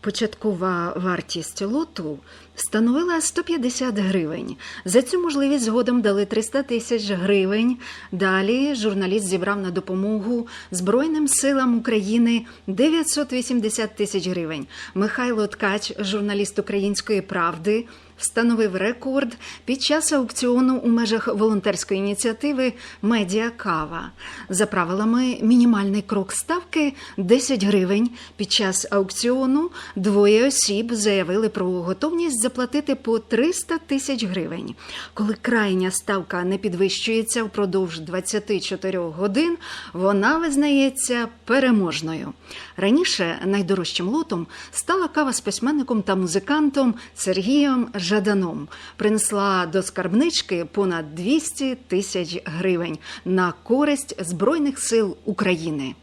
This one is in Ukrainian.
Початкова вартість лоту становила 150 гривень. За цю можливість згодом дали 300 тисяч гривень. Далі журналіст зібрав на допомогу Збройним силам України 980 тисяч гривень. Михайло Ткач, журналіст Української правди, встановив рекорд під час аукціону у межах волонтерської ініціативи Медіа Кава. За правилами, мінімальний крок ставки 10 гривень. Під час аукціону двоє осіб заявили про готовність заплатити по 300 тисяч гривень. Коли крайня ставка не підвищується впродовж 24 годин, вона визнається переможною. Раніше найдорожчим лотом стала кава з письменником та музикантом Сергієм Жаданом. Принесла до скарбнички понад 200 тисяч гривень на користь Збройних сил України.